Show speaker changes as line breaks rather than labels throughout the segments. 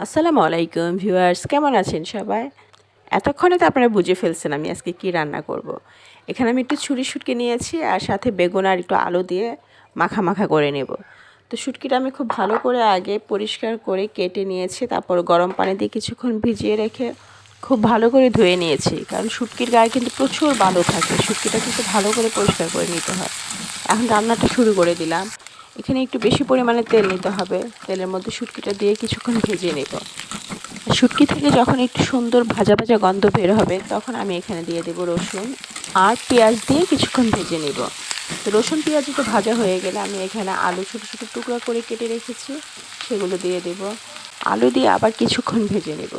আসসালামু আলাইকুম ভিউয়ার্স, কেমন আছেন সবাই? এতক্ষণে তো আপনারা বুঝে ফেলছেন আমি আজকে কি রান্না করব। এখানে আমি একটু ছুরি শুটকি নিয়েছি আর সাথে বেগুন আর একটু আলু দিয়ে মাখা মাখা করে নেব। তো শুটকিটা আমি খুব ভালো করে আগে পরিষ্কার করে কেটে নিয়েছি, তারপর গরম পানি দিয়ে কিছুক্ষণ ভিজিয়ে রেখে খুব ভালো করে ধুয়ে নিয়েছি। কারণ শুটকির গায়ে কিন্তু প্রচুর বালু থাকে শুটকিটা কিন্তু ভালো করে পরিষ্কার করে নিতে হয়। এখন রান্নাটা শুরু করে দিলাম। এখানে একটু বেশি পরিমাণে তেল নিতে হবে। তেলের মধ্যে শুটকিটা দিয়ে কিছুক্ষণ ভেজে নেব। শুটকি থেকে যখন একটু সুন্দর ভাজা ভাজা গন্ধ বের হবে, তখন আমি এখানে দিয়ে দেব রসুন আর পেঁয়াজ দিয়ে কিছুক্ষণ ভেজে নেব। তো রসুন, পেঁয়াজ একটু ভাজা হয়ে গেলে আমি এখানে আলু ছোটো ছোটো টুকরা করে কেটে রেখেছি। সেগুলো দিয়ে দেব। আলু দিয়ে আবার কিছুক্ষণ ভেজে নেব।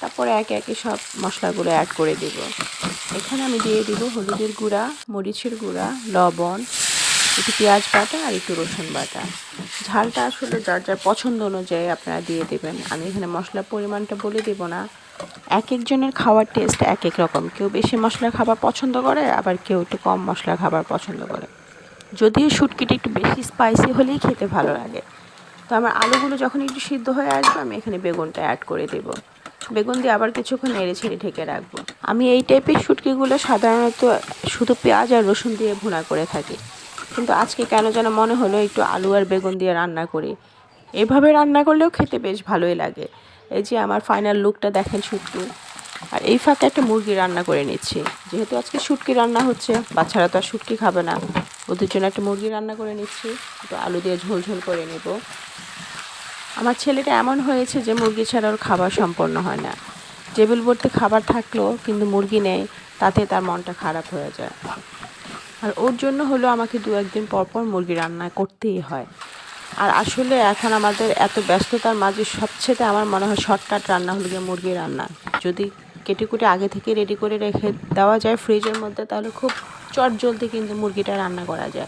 তারপরে একে একে সব মশলাগুলো অ্যাড করে দেব। এখানে আমি দিয়ে দিব হলুদের গুঁড়া, মরিচের গুঁড়া, লবণ একটু পেঁয়াজ বাটা আর একটু রসুন বাটা। ঝালটা আসলে যার যার পছন্দ অনুযায়ী আপনারা দিয়ে দেবেন। আমি এখানে মশলার পরিমাণটা বলে দেব না। এক একজনের খাওয়ার টেস্ট এক এক রকম। কেউ বেশি মশলা খাবার পছন্দ করে, আবার কেউ একটু কম মশলা খাবার পছন্দ করে। যদিও শুটকিটা একটু বেশি স্পাইসি হলেই খেতে ভালো লাগে। তো আমার আলুগুলো যখন একটু সিদ্ধ হয়ে আসবে, আমি এখানে বেগুনটা অ্যাড করে দেবো। বেগুন দিয়ে আবার কিছুক্ষণ নেড়ে ছেড়ে ঢেকে রাখব। আমি এই টাইপের শুটকিগুলো সাধারণত শুধু পেঁয়াজ আর রসুন দিয়ে ভুনা করে থাকি। কিন্তু আজকে কেন যেন মনে হলো একটু আলু আর বেগুন দিয়ে রান্না করি। এভাবে রান্না করলেও খেতে বেশ ভালোই লাগে। এই যে আমার ফাইনাল লুকটা দেখেন শুটকি। আর এই ফাঁকে একটা মুরগি রান্না করে নিচ্ছি। যেহেতু আজকে শুটকি রান্না হচ্ছে, বাচ্চারা তো আর শুটকি খাবে না। ওদের জন্য একটা মুরগি রান্না করে নিচ্ছি। একটু আলু দিয়ে ঝোল ঝোল করে নেব। আমার ছেলেটা এমন হয়েছে যে মুরগি ছাড়া ওর খাবার সম্পন্ন হয় না। টেবিল ভর্তি খাবার থাকলেও কিন্তু মুরগি নেই, তাতে তার মনটা খারাপ হয়ে যায়। আর ওর জন্য হলো আমাকে দু একদিন পর পর মুরগি রান্না করতেই হয়। আর আসলে এখন আমাদের এত ব্যস্ততার মাঝে সবচেয়ে আমার মনে হয় শর্টকাট রান্না হলো গিয়ে মুরগি রান্না। যদি কেটে কুটে আগে থেকে রেডি করে রেখে দেওয়া যায় ফ্রিজের মধ্যে, তাহলে খুব চট জলদি কিন্তু মুরগিটা রান্না করা যায়।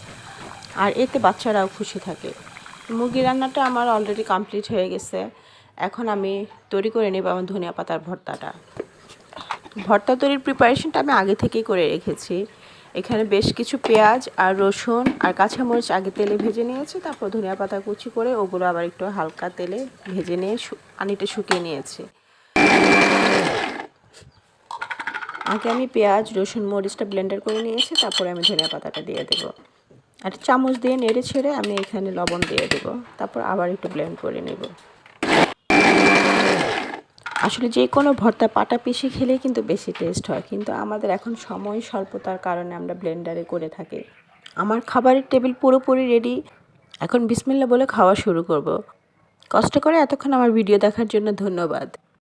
আর এতে বাচ্চারাও খুশি থাকে। মুরগি রান্নাটা আমার অলরেডি কমপ্লিট হয়ে গেছে। এখন আমি তৈরি করে নেব আমার ধনিয়া পাতার ভর্তাটা। ভর্তা তৈরির প্রিপারেশনটা আমি আগে থেকেই করে রেখেছি। এখানে বেশ কিছু পেঁয়াজ আর রসুন আর কাঁচামরিচ আগে তেলে ভেজে নিয়েছি, তারপর ধনিয়া পাতা কুচি করে ওগুলো আবার একটু হালকা তেলে ভেজে নিয়ে পানিটা শুকিয়ে নিয়েছি। আগে আমি পেঁয়াজ, রসুন, মরিচটা ব্লেন্ডার করে নিয়েছি, তারপরে আমি ধনিয়া পাতাটা দিয়ে দেবো। আর চামচ দিয়ে নেড়ে ছেড়ে আমি এখানে লবণ দিয়ে দেবো, তারপর আবার একটু ব্লেন্ড করে নেব। আসলে যে কোনো ভর্তা পাটা পিষে খেলে কিন্তু বেশি টেস্ট হয়। কিন্তু আমাদের এখন সময় স্বল্পতার কারণে আমরা ব্লেন্ডারে করে থাকি। আমার খাবারের টেবিল পুরোপুরি রেডি এখন বিসমিল্লা বলে খাওয়া শুরু করব। কষ্ট করে এতক্ষণ আমার ভিডিও দেখার জন্য ধন্যবাদ।